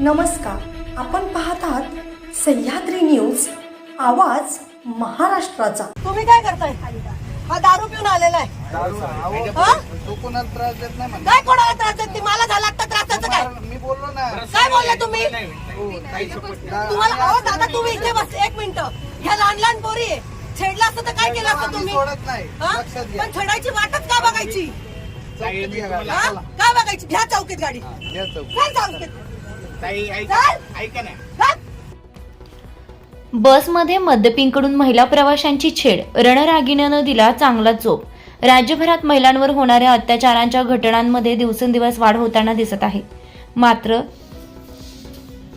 नमस्कार. आपण पाहत आहात सह्याद्री न्यूज आवाज महाराष्ट्राचा. तुम्ही काय करताय? हा दारू पिऊन आलेला आहे. हा? तो कोणाला त्रास देत नाही म्हणा. काय कोणाला त्रास देत नाही? मला झाला आता त्रासाचं काय? मी बोललो ना. काय बोलले तुम्ही? हो. तुम्हाला अहो दादा तुम्ही इथे बस एक मिनिट. ह्या लहान लहान पोरी आहे. छेडलं असतं तर काय केलं असतं तुम्ही? सोडत नाही. हा? लक्षात घ्या. पण छेडायची वाटच का बघायची? चौकीत घ्या. गाडी. हा? काय बघायची? घ्या चौकीत गाडी. घ्या चौकीत. बसमध्ये मद्यपींकडून महिला प्रवाशांची छेड. रणरागिण्यानं दिला चांगला चोप. राज्यभरात महिलांवर होणाऱ्या अत्याचारांच्या घटनांमध्ये दिवसेंदिवस वाढ होताना दिसत आहे. मात्र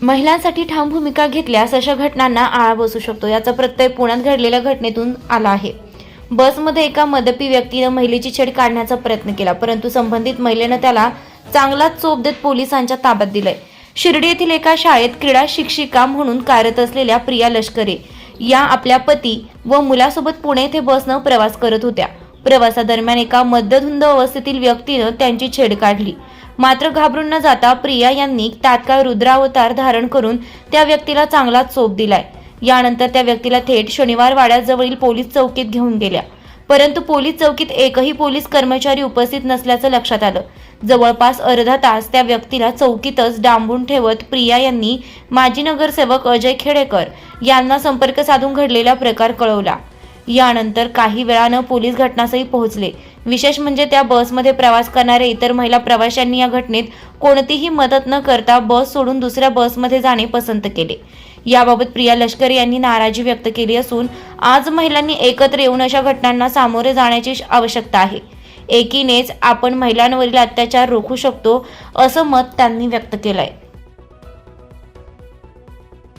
महिलांसाठी ठाम भूमिका घेतल्यास अशा घटनांना आळा बसू शकतो. याचा प्रत्यय पुण्यात घडलेल्या घटनेतून आला आहे. बसमध्ये एका मदपी व्यक्तीनं महिलेची छेड काढण्याचा प्रयत्न केला परंतु संबंधित महिलेनं त्याला चांगलाच चोप देत पोलिसांच्या ताब्यात दिलंय. शिर्डी येथील एका शाळेत क्रीडा शिक्षिका म्हणून कार्यरत असलेल्या प्रिया लष्करे या आपल्या पती व मुलासोबत पुणे येथे बसनं प्रवास करत होत्या. प्रवासादरम्यान एका मद्यधुंद अवस्थेतील व्यक्तीनं त्यांची छेड काढली. मात्र घाबरून न जाता प्रिया यांनी तात्काळ रुद्रावतार धारण करून त्या व्यक्तीला चांगला चोप दिलाय. यानंतर त्या व्यक्तीला थेट शनिवार वाड्याजवळील पोलीस चौकीत घेऊन गेल्या. परंतु पोलीस चौकीत एकही पोलीस कर्मचारी उपस्थित नसल्याचं लक्षात आलं. जवळपास अर्धा तास त्या व्यक्तीला चौकीतच डांबून ठेवत प्रिया यांनी माजी नगरसेवक अजय खेडेकर यांना संपर्क साधून घडलेला प्रकार कळवला. यानंतर काही वेळानं पोलीस घटनास्थळी पोहोचले. विशेष म्हणजे त्या बसमध्ये प्रवास करणाऱ्या इतर महिला प्रवाशांनी या घटनेत कोणतीही मदत न करता बस सोडून दुसऱ्या बसमध्ये जाणे पसंत केले. याबाबत प्रिया लष्कर यांनी नाराजी व्यक्त केली असून आज महिलांनी एकत्र येऊन अशा घटनांना सामोरे जाण्याची आवश्यकता आहे. एकीनेच आपण महिलांवरील अत्याचार रोखू शकतो असं मत त्यांनी व्यक्त केलंय.